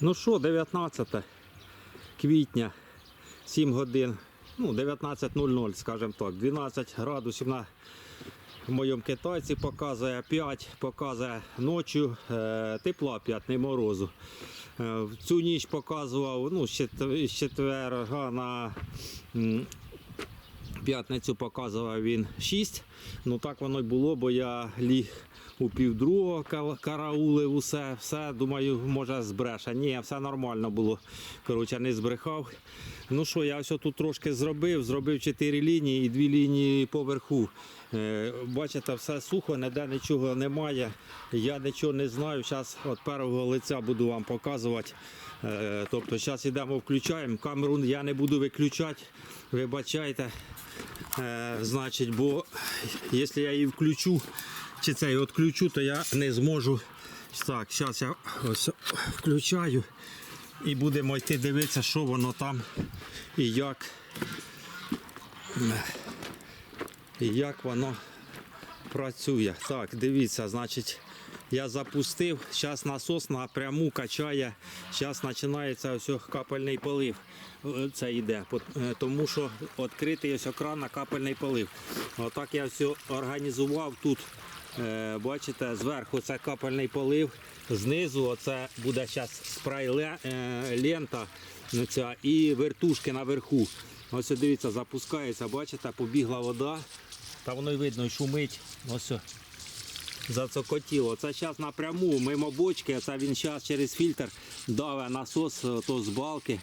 Ну що, 19 квітня, 7 годин, ну 19.00, скажімо так, 12 градусів на моєму китайці показує 5, показує ночі е, тепла 5, не морозу. Е, в цю ніч показував ну, з четвер- четверга на п'ятницю показував він 6. Ну так воно й було, бо я ліг у півдругого ка- караулив усе, все, думаю, може збреше. Ні, все нормально було. Коротше, не збрехав. Ну що, я ось тут трошки зробив, зробив 4 лінії і 2 лінії поверху. Е, Бачите, все сухо, ніде нічого немає. Я нічого не знаю. Зараз від першого лиця буду вам показувати. Е, Тобто зараз йдемо, включаємо. Камеру я не буду виключати. Вибачайте. Е, значить, бо якщо я її включу, чи цей відключу, то я не зможу. Так, зараз я ось включаю і будемо йти дивитися, що воно там і як. І як воно працює. Так, дивіться, значить, я запустив, зараз насос напряму качає, зараз починається ось капельний полив. Це йде, е, тому що відкритий ось кран на капельний полив. Отак я все організував тут. Е, Бачите, зверху це капельний полив, знизу оце буде зараз спрей ле- е, лента ну, і вертушки наверху. Ось дивіться, запускається, бачите, побігла вода. Та воно й видно, шумить. Ось. Зацокотіло. Це зараз напряму, мимо бочки, це він зараз через фільтр даве насос е, то з балки.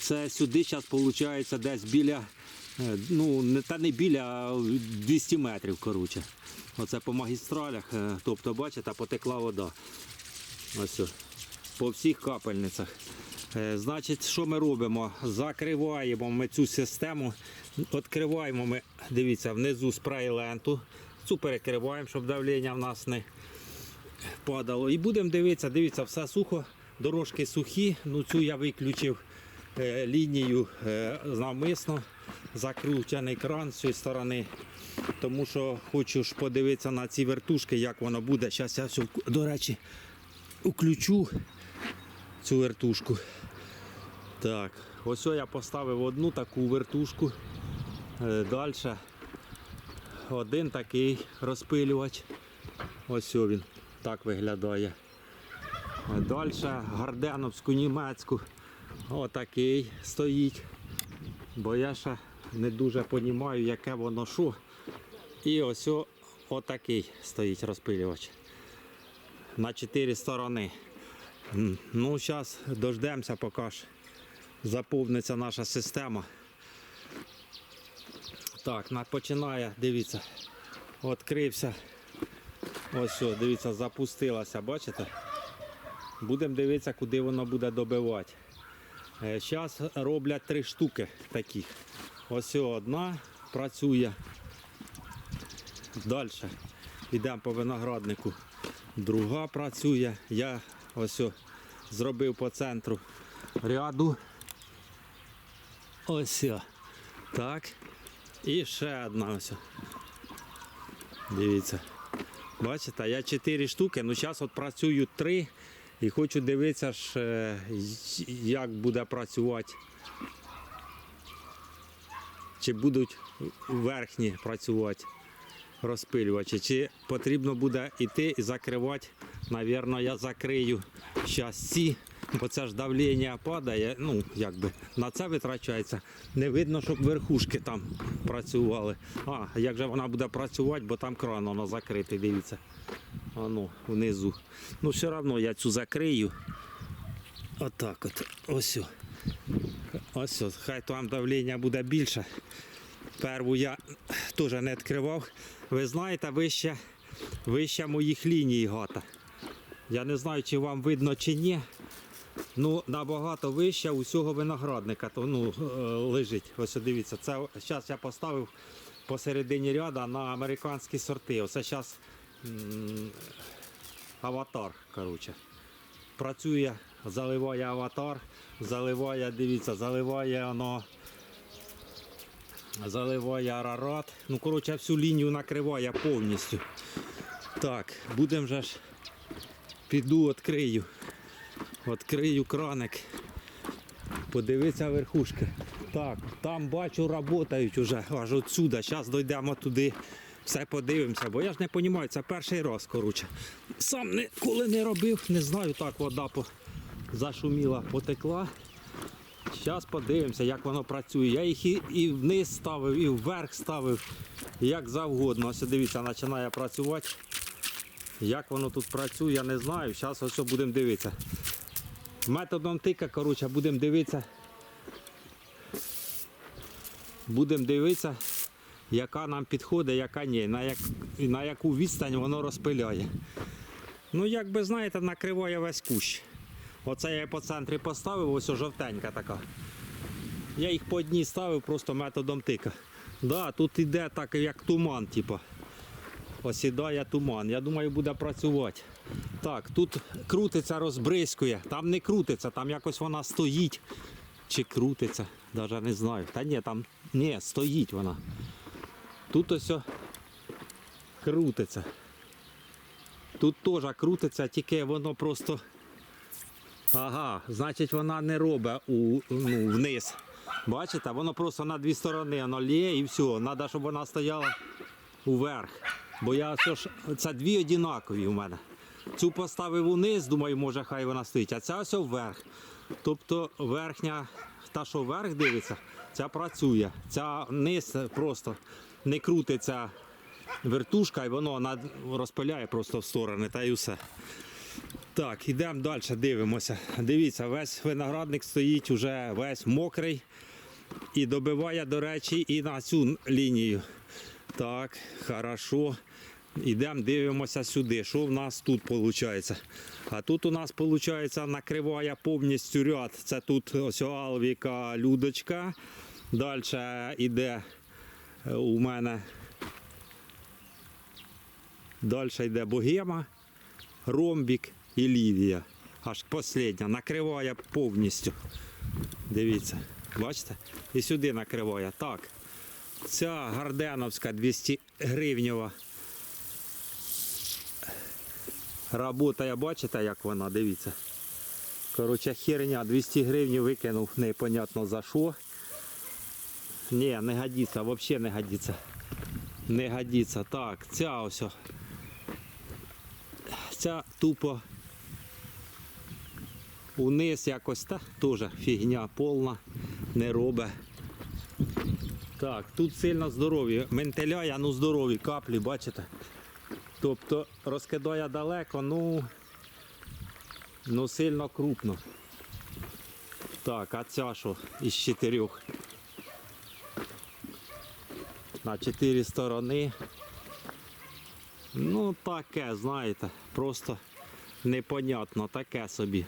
Це сюди зараз виходить десь біля, ну не та не біля а 200 метрів. коротше. Оце по магістралях. е, Тобто, бачите, потекла вода. Ось. По всіх капельницях. Е, Значить, що ми робимо? Закриваємо ми цю систему, відкриваємо ми, дивіться, внизу спрей ленту. Цю перекриваємо, щоб давлення в нас не падало. І будемо дивитися, дивіться, все сухо, дорожки сухі. Ну цю я виключив е, лінію е, навмисно, закручений кран з цієї сторони. Тому що хочу ж подивитися на ці вертушки, як воно буде. Зараз я все, до речі, включу цю вертушку. Так, ось я поставив одну таку вертушку. Далі один такий розпилювач. Ось він так виглядає. Далі гарденовську німецьку. Отакий стоїть. Бо я ще не дуже розумію, яке воно що. І ось отакий стоїть розпилювач. На чотири сторони. Ну, зараз дождемося, поки ж заповниться наша система. Так, починає, дивіться, відкрився. Ось дивіться, запустилася, бачите? Будемо дивитися, куди воно буде добивати. Зараз роблять три штуки таких. Ось одна працює. Далі йдемо по винограднику. Друга працює. Я ось зробив по центру ряду. Ось. Так. І ще одна ось. Дивіться. Бачите, я 4 штуки, ну зараз от працюю 3 і хочу дивитися, ж, е, як буде працювати. Чи будуть верхні працювати розпилювачі, чи потрібно буде йти і закривати. Навірно, я закрию зараз ці, бо це ж давлення падає, ну якби на це витрачається. Не видно, щоб верхушки там працювали. А, як же вона буде працювати, бо там кран воно закритий, дивіться. А ну, внизу. Ну, все одно я цю закрию. Отак от. Ось. Ось, от. хай там давлення буде більше. Перву я теж не відкривав. Ви знаєте, вище, вище моїх ліній гата. Я не знаю, чи вам видно чи ні. Ну, набагато вище усього виноградника то, ну, е, лежить. Ось дивіться, це зараз я поставив посередині ряда на американські сорти. Оце зараз аватар. коротше. Працює, заливає аватар, заливає, дивіться, заливає воно заливає арарат. Ну, коротше, всю лінію накриває повністю. Так, будемо вже ж піду відкрию. Відкрию краник. Подивися верхушки. Так, там бачу, працюють уже аж отсюда. Зараз дійдемо туди, все подивимося, бо я ж не розумію, це перший раз, коротше. Сам ніколи не робив, не знаю, так вода по... зашуміла, потекла. Зараз подивимося, як воно працює. Я їх і, і вниз ставив, і вверх ставив, як завгодно. Ось дивіться, починає працювати. Як воно тут працює, я не знаю. Зараз ось будемо дивитися. Методом тика, коротше, будемо дивитися. Будемо дивитися, яка нам підходить, яка ні, на, як, на яку відстань воно розпиляє. Ну, як би знаєте, накриває весь кущ. Оце я по центрі поставив, ось жовтенька така. Я їх по одній ставив просто методом тика. Да, тут іде так, як туман, типу. Осідає туман. Я думаю, буде працювати. Так, тут крутиться, розбризкує. Там не крутиться, там якось вона стоїть. Чи крутиться, навіть не знаю. Та ні, там ні, стоїть вона. Тут ось крутиться. Тут теж крутиться, тільки воно просто. Ага, значить вона не робить у, ну, вниз. Бачите, воно просто на дві сторони воно лє і все. Треба, щоб вона стояла уверх. Бо я все ж, це дві однакові у мене. Цю поставив униз, думаю, може хай вона стоїть, а ця ось вверх. Тобто верхня, та, що вверх дивиться, ця працює. Ця низ просто не крутиться вертушка і воно розпиляє просто в сторони та й усе. Так, йдемо далі, дивимося. Дивіться, весь виноградник стоїть уже весь мокрий і добиває, до речі, і на цю лінію. Так, хорошо. Йдемо, дивимося сюди. Що в нас тут виходить? А тут у нас виходить накриває повністю ряд. Це тут ось Алвіка, Людочка. Далі йде у мене. Далі йде Богема, Ромбік і Лівія. Аж остання. Накриває повністю. Дивіться, бачите? І сюди накриває. Так. Ця Гарденовська 200 гривнева. Работає, бачите, як вона, дивіться. Коротше, херня, 200 гривень викинув, непонятно за що. Ні, не годиться, взагалі не годиться. Не годиться. Так, ця ось. Ця тупо униз якось та теж фігня повна, не робить. Так, тут сильно здорові. Ментеляя, ну здорові каплі, бачите? Тобто розкидає далеко, ну, ну сильно крупно. Так, а ця що із чотирьох? На чотири сторони. Ну, таке, знаєте, просто непонятно, таке собі.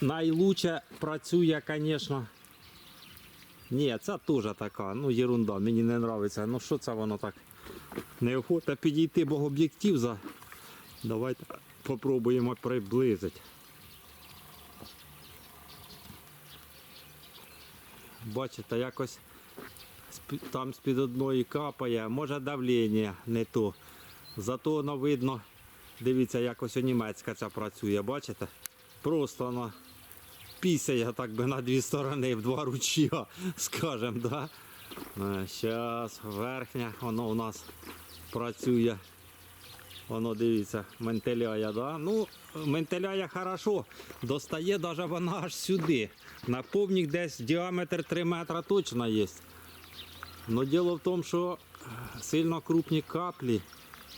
Найлучше працює, звісно. Ні, це теж така, ну ерунда, мені не подобається. Ну що це воно так? Неохота підійти, бо об'єктив за. Давайте попробуємо приблизити. Бачите, якось там з-під одної капає, може давлення не то. Зато воно видно, дивіться, якось німецька ця працює, бачите? Просто вона пісяє так би на дві сторони, в два ручя, скажем, да? Зараз верхня, воно у нас працює. Воно дивіться, ментеляє, да? Ну, ментеляє хорошо, достає навіть вона аж сюди. На повнік десь діаметр 3 метра точно є. Но діло в тому, що сильно крупні каплі,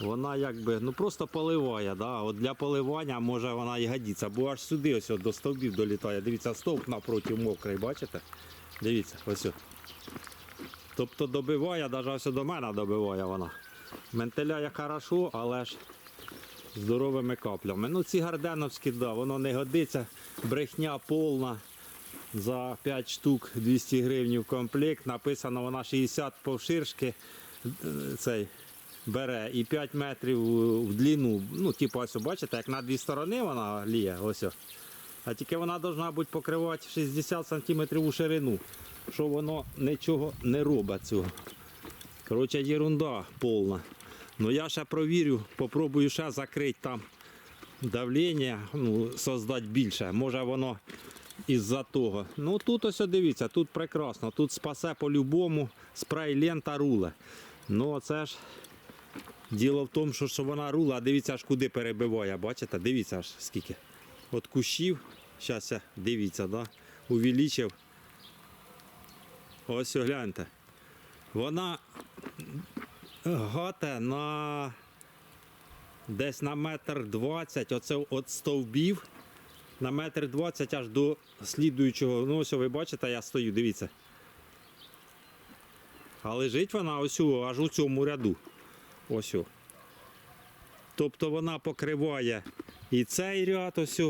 вона якби ну просто поливає. Да? От для поливання може вона і годиться, бо аж сюди ось до стовбів долітає. Дивіться, стовп напроти мокрий, бачите? Дивіться, ось. Тобто добиває, навіть ось до мене добиває вона. Ментеляє хорошо, але ж здоровими каплями. Ну ці гарденовські, да, воно не годиться, брехня повна. За 5 штук 200 гривень в комплект. Написано вона 60 повширшки е, цей бере і 5 метрів в длину. Ну, типу, ось, бачите, як на дві сторони вона ліє. Ось. А тільки вона повинна бути покривати 60 см у ширину, що воно нічого не робить цього. Коротше, ерунда повна. Ну я ще провірю, попробую ще закрити там давлення ну, создати більше. Може воно із-за того. Ну тут ось дивіться, тут прекрасно. Тут спасе по-любому спрей лента руле. Ну це ж діло в тому, що, що вона рула, а дивіться аж куди перебиває. Бачите? Дивіться аж скільки. От кущів. Зараз я дивіться, да? увеличив. Ось гляньте. Вона гате на десь на метр двадцять, оце от стовбів, на метр двадцять аж до слідуючого. Ну, ось ви бачите, я стою, дивіться. А лежить вона ось аж у цьому ряду. Ось. Тобто вона покриває і цей ряд ось.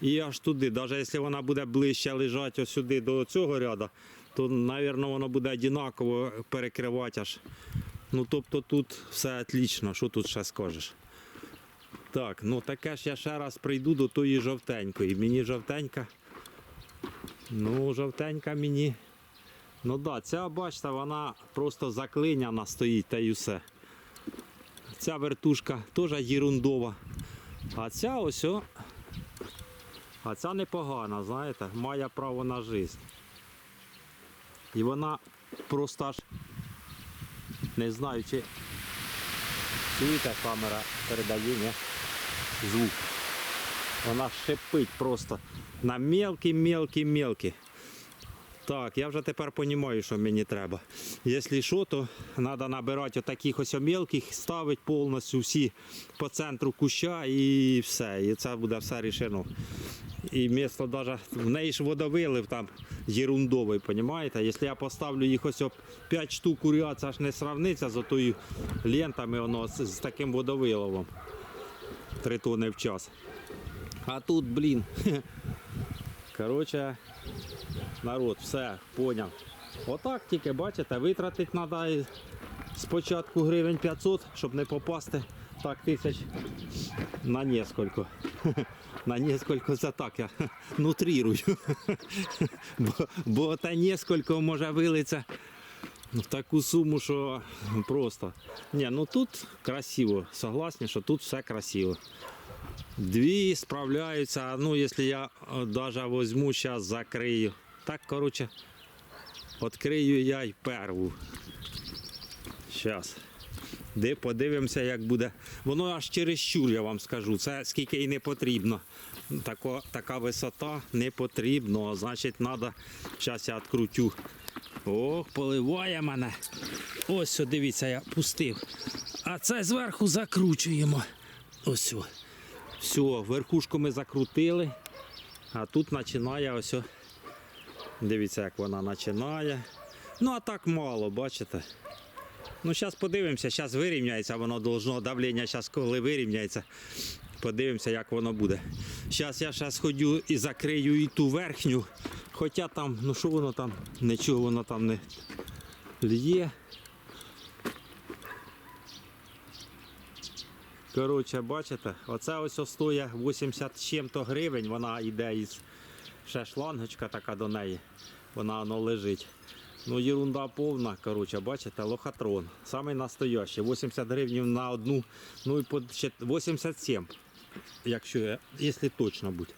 І аж туди. Навіть якщо вона буде ближче лежати ось сюди до цього ряду, то, мабуть, воно буде однаково перекривати аж. Ну, тобто тут все отлично, що тут ще скажеш. Так, ну таке ж я ще раз прийду до тої жовтенької. Мені жовтенька. Ну, жовтенька мені. Ну так, да, ця, бачите, вона просто заклиняна стоїть та й усе. Ця вертушка теж єрундова. А ця ось. О, а ця непогана, знаєте, має право на життя. І вона просто аж не знаю, чи чуєте, камера передає ні? Звук. Вона шипить просто на мелкі, мелкі, мелкі. Так, я вже тепер розумію, що мені треба. Якщо що, то треба набирати отаких ось мелких, ставити повністю всі по центру куща і все. І це буде все рішено. І місто даже, в неї ж водовилив там ерундовий, розумієте? Якщо я поставлю їх ось 5 штук уря, це ж не сравниться з отою лентами воно з таким водовиловом. 3 тони в час. А тут, блін. Коротше, народ, все, поняв. Отак тільки, бачите, витратити треба спочатку гривень 500, щоб не попасти так тисяч на несколько. На несколько це так я нутрірую. Бо, бо та несколько може вилиться таку суму, що просто. Ні, ну тут красиво, согласні, що тут все красиво. Дві справляються, ну якщо я навіть візьму, зараз закрию. Так, коротше, відкрию я й перву. Зараз. Де подивимося, як буде. Воно аж через щур, я вам скажу. Це скільки і не потрібно. Тако, така висота не потрібно. Значить, треба. Зараз я відкрутю. Ох, поливає мене. Ось, о, дивіться, я пустив. А це зверху закручуємо. Ось. о. Все, верхушку ми закрутили. А тут починає ось. о. Дивіться, як вона починає. Ну, а так мало, бачите. Ну, зараз подивимося, зараз вирівняється, воно должно давлення, зараз коли вирівняється, подивимося, як воно буде. Зараз я зараз ходю і закрию і ту верхню. Хоча там, ну що воно там, нічого воно там не лє. Коротше, бачите, оце ось стоїть 80 чим-то гривень, вона йде із ще шлангочка така до неї. Вона воно лежить. Ну, ерунда повна, коротше, бачите, лохотрон. Самий настоящий. 80 гривень на одну, ну і по 87, якщо, якщо точно бути.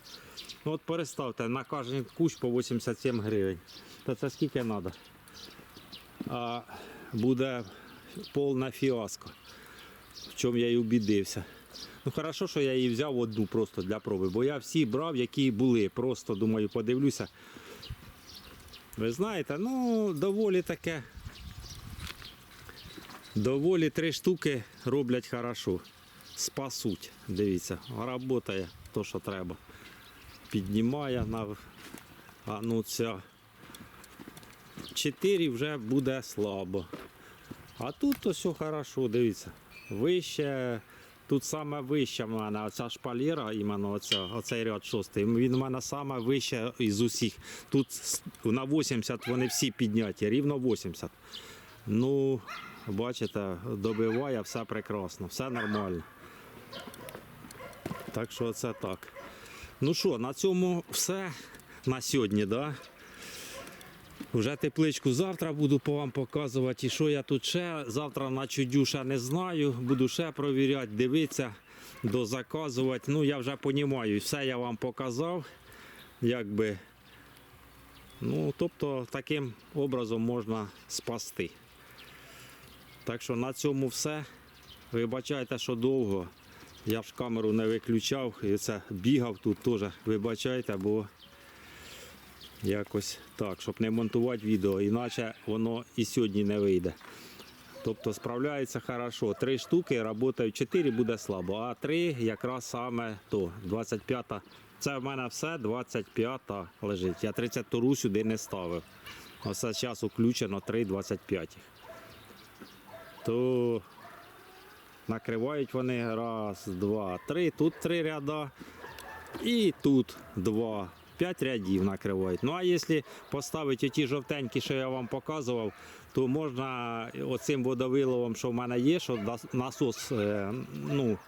Ну от переставте, на кожен кущ по 87 гривень. То це скільки треба? А буде повна фіаско. В чому я і убідився. Ну хорошо, що я її взяв одну просто для проби, бо я всі брав, які були. Просто думаю, подивлюся. Ви знаєте, ну доволі таке. Доволі три штуки роблять хорошо. Спасуть. Дивіться, працює то, що треба. Піднімає на а ну ця. Чотири вже буде слабо. А тут все хорошо, дивіться. Вище, тут саме вище в мене оця шпалера, іменно оця, оцей ряд шостий. Він у мене саме вище із усіх. Тут на 80 вони всі підняті, рівно 80. Ну, бачите, добиває все прекрасно, все нормально. Так що це так. Ну що, на цьому все на сьогодні, да? Вже тепличку завтра буду по вам показувати. І що я тут ще завтра на чудю ще не знаю. Буду ще провіряти, дивитися. дозаказувати. Ну, я вже розумію, все я вам показав. Якби. Ну, тобто, таким образом можна спасти. Так що на цьому все. Вибачайте, що довго. Я ж камеру не виключав і це бігав тут теж. Вибачайте, бо якось так, щоб не монтувати відео, іначе воно і сьогодні не вийде. Тобто справляється хорошо. Три штуки працюють, чотири буде слабо, а три якраз саме то. 25-та. Це в мене все 25-та лежить. Я 32 сюди не ставив. Оце зараз включено 3,25. То накривають вони раз, два, три. Тут три ряда. І тут два. П'ять рядів накривають. Ну а якщо поставити ті жовтенькі, що я вам показував, то можна оцим водовиловом, що в мене є, що насос е, ну,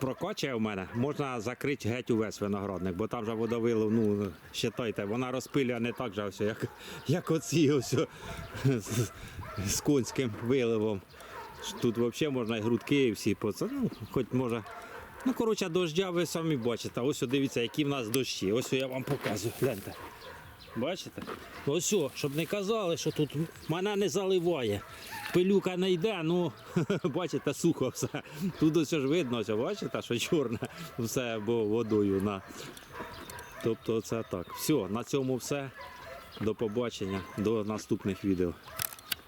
прокачує в мене, можна закрити геть увесь виноградник, бо там же водовилов, ну, вважайте, вона розпилює не так же, як, як оці ось, з, з конським виливом. Тут взагалі можна і грудки, і всі по це, ну, хоч може. Ну, коротше, дождя ви самі бачите. Ось дивіться, які в нас дощі. Ось я вам показую. Гляньте. Бачите? Ось, щоб не казали, що тут мене не заливає. Пилюка не йде, ну бачите, сухо все. Тут ось ж видно, ось, бачите, що чорне все бо водою на. Тобто це так. Все, на цьому все. До побачення, до наступних відео.